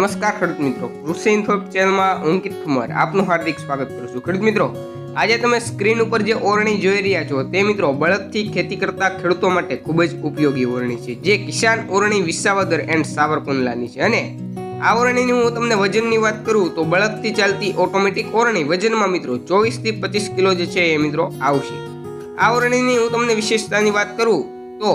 નમસ્કાર ખેડૂત મિત્રો, કૃષિ ઇન્ફોપ ચેનલમાં અંકિત કુમાર, આપનું હાર્દિક સ્વાગત કરું છું. ખેડૂત મિત્રો, આજે તમે સ્ક્રીન ઉપર જે ઓરણી જોઈ રહ્યા છો, તે મિત્રો બળદથી ખેતી કરતા ખેડૂતો માટે ખૂબ જ ઉપયોગી ઓરણી છે. જે કિસાન ઓરણી વિસાવદર એન્ડ સાવરકુંડલાની છે. અને આ ઓરણીની હું તમને વજનની વાત કરું, તો બળદથી ચાલતી ઓટોમેટિક ઓરણી વજનમાં મિત્રો ચોવીસથી પચીસ કિલો જે છે એ મિત્રો આવશે. આ ઓરણીની હું તમને વિશેષતાની વાત કરું તો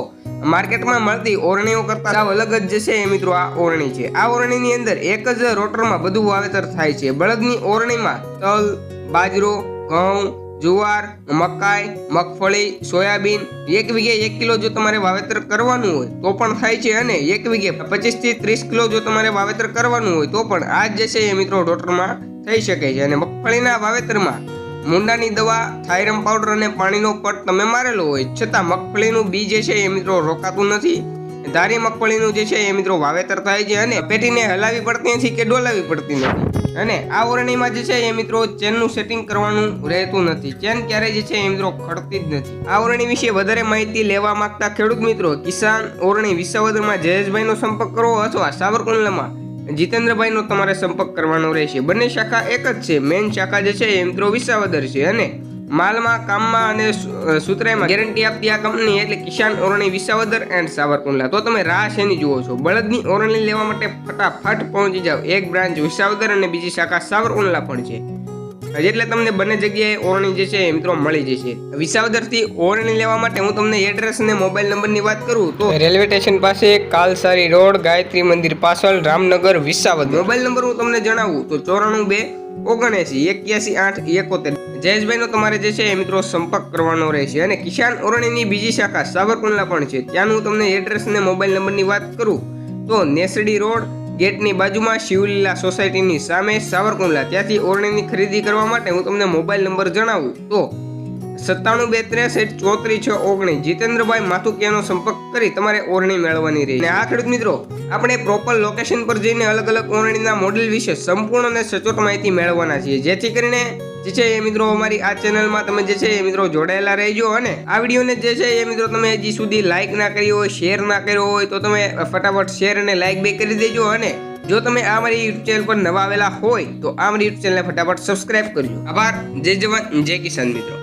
માર્કેટમાં મળતી ઓરણીઓ કરતાં સાવ અલગ જ છે એ મિત્રો, આ ઓરણી છે. આ ઓરણીની અંદર એક જ રોટરમાં બધું વાવેતર થાય છે. બળદની ઓરણીમાં તલ, બાજરો, ઘઉં, જુવાર, મકાઈ, મગફળી, સોયાબીન, એક વીઘે એક કિલો જો તમારે વાવેતર કરવાનું હોય તો પણ થાય છે અને એક વીઘે પચીસથી ત્રીસ કિલો જો તમારે વાવેતર કરવાનું હોય તો પણ આ જે છે એ મિત્રો રોટરમાં થઈ શકે છે. અને મગફળીના વાવેતરમાં મુંડાની દવા થાયરમ પાવડર અને પાણીનો પટ તમે મારેલો હોય, છતાં મગફળીનું બી જે છે એ મિત્રો રોકાતું નથી. ધારી મગફળીનું જે છે એ મિત્રો વાવેતર થાય છે અને પેટીને હલાવી પડતી નથી કે ડોલાવી પડતી નથી. અને આ ઓરણીમાં જે છે એ મિત્રો ચેનનું સેટિંગ કરવાનું રહેતું નથી. ચેન ક્યારે જે છે એ મિત્રો ખડતી જ નથી. આ ઓરણી વિશે વધારે માહિતી લેવા માંગતા ખેડૂત મિત્રો કિસાન ઓરણી વિસાવદરમાં જયેશભાઈનો સંપર્ક કરવો અથવા સાવરકુંડલામાં જીતેન્દ્રભાઈનો તમારે સંપર્ક કરવાનો રહેશે. બંને શાખા એક જ છે. મેઇન શાખા જે છે, એ મિત્રો વિસાવદર છે, અને માલમાં, કામમાં અને સુતરાઈમાં ગેરંટી આપતી આ કંપની એટલે કિસાન ઓરણી વિસાવદર એન્ડ સાવરકુંડલા. તો તમે રાહ શેની જુઓ છો? બળદની ઓરણી લેવા માટે ફટાફટ પહોંચી જાઓ. એક બ્રાન્ચ વિસાવદર અને બીજી શાખા સાવરકુંડલા પણ છે. એટલે તમને બંને જગ્યાએ ઓરણી જે છે મિત્રો મળી જશે. વિસાવદરથી ઓરણી લેવા માટે હું તમને એડ્રેસ અને મોબાઈલ નંબરની વાત કરું તો રેલવે સ્ટેશન પાસે કાલસારી રોડ ગાયત્રી મંદિર પાછળ રામનગર વિસાવદર. મોબાઈલ નંબર હું તમને જણાવું તો ચોરાણું બે ઓગણએસી એક્યાસી આઠ એકોતેર. જયેશભાઈનો તમારે જે છે એ મિત્રો સંપર્ક કરવાનો રહેશે અને કિસાન ઓરણીની બીજી શાખા સાવરકુંડલા પણ છે. ત્યાંનું હું તમને એડ્રેસ અને મોબાઈલ નંબરની વાત કરું તો નેસડી રોડ ગેટની બાજુમાં શિવલીલા સોસાયટીની સામે સાવરકુંડલા. ત્યાંથી ઓરણીની ખરીદી કરવા માટે હું તમને મોબાઈલ નંબર જણાવું. તો સત્તાણું, બે, ત્રેસઠ, ચોત્રીસ, છ, ઓગણીસ. જીતેન્દ્રભાઈ માથુકિયાનો સંપર્ક કરી તમારે ઓરણી મેળવવાની રહી અને આ ખેડૂત મિત્રો, આપણે પ્રોપર લોકેશન પર જઈને અલગ અલગ ઓરણીના મોડેલ વિશે સંપૂર્ણ અને સચોટ માહિતી મેળવવાના છીએ. જેથી કરીને, જે છે એ મિત્રો અમારી આ ચેનલમાં તમે જે છે એ મિત્રો જોડાયેલા રહેજો અને આ વિડીયોને જે છે એ મિત્રો તમે હજી સુધી લાઇક ના કરી હોય શેર ના કર્યો હોય, તો તમે ફટાફટ શેર અને લાઇક બે કરી દેજો અને જો તમે આ મારી યુટ્યુબ ચેનલ પર નવા આવેલા હોય, તો આ મારી યુટ્યુબ ચેનલને ફટાફટ સબસ્ક્રાઇબ કરજો. આભાર. જય જવાન, જય કિસાન મિત્રો.